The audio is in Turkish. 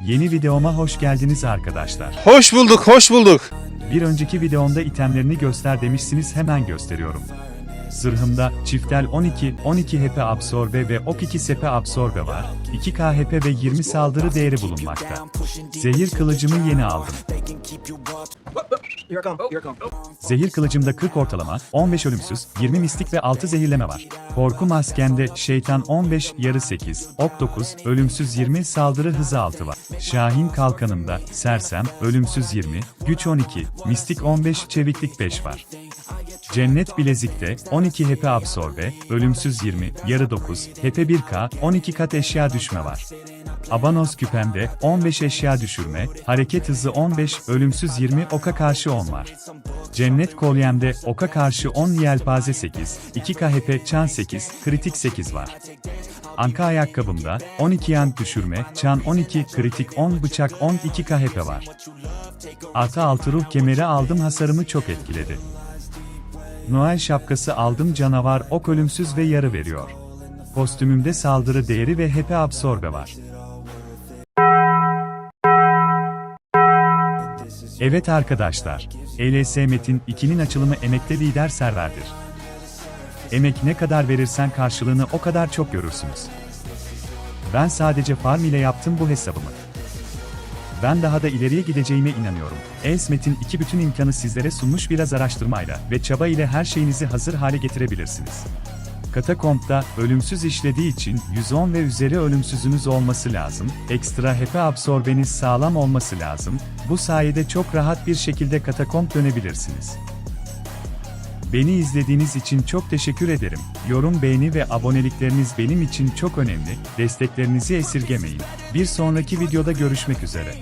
Yeni videoma hoş geldiniz arkadaşlar. Hoş bulduk, hoş bulduk. Bir önceki videomda itemlerini göster demişsiniz hemen gösteriyorum. Zırhımda çiftel 12, 12 HP absorbe ve ok 2 sepe absorbe var. 2k HP ve 20 saldırı değeri bulunmakta. Zehir kılıcımı yeni aldım. Zehir kılıcımda 40 ortalama, 15 ölümsüz, 20 mistik ve 6 zehirleme var. Korku maskende şeytan 15, yarı 8, ok 9, ölümsüz 20, saldırı hızı 6 var. Şahin kalkanımda sersem, ölümsüz 20, güç 12, mistik 15, çeviklik 5 var. Cennet bilezikte 12 HP absorbe, ölümsüz 20, yarı 9, HP 1K, 12 kat eşya düşme var. Abanos küpemde 15 eşya düşürme, hareket hızı 15, ölümsüz 20, oka karşı 10 var. Cennet kolyemde oka karşı 10 yelpaze 8, 2 KHP çan 8, kritik 8 var. Anka ayakkabımda 12 yan düşürme, çan 12, kritik 10, bıçak 10, 2 KHP var. Ata altı ruh kemeri aldım hasarımı çok etkiledi. Noel şapkası aldım canavar ok ölümsüz ve yarı veriyor. Kostümümde saldırı değeri ve HP absorbe var. Evet arkadaşlar, ELS Metin 2'nin açılımı emekte lider serverdir. Emek ne kadar verirsen karşılığını o kadar çok görürsünüz. Ben sadece farm ile yaptım bu hesabımı. Ben daha da ileriye gideceğime inanıyorum. ELS Metin 2 bütün imkanı sizlere sunmuş biraz araştırmayla ve çaba ile her şeyinizi hazır hale getirebilirsiniz. Katakomp'ta ölümsüz işlediği için 110 ve üzeri ölümsüzünüz olması lazım, ekstra HP absorbeniz sağlam olması lazım, bu sayede çok rahat bir şekilde katakomp dönebilirsiniz. Beni izlediğiniz için çok teşekkür ederim. Yorum, beğeni ve abonelikleriniz benim için çok önemli. Desteklerinizi esirgemeyin. Bir sonraki videoda görüşmek üzere.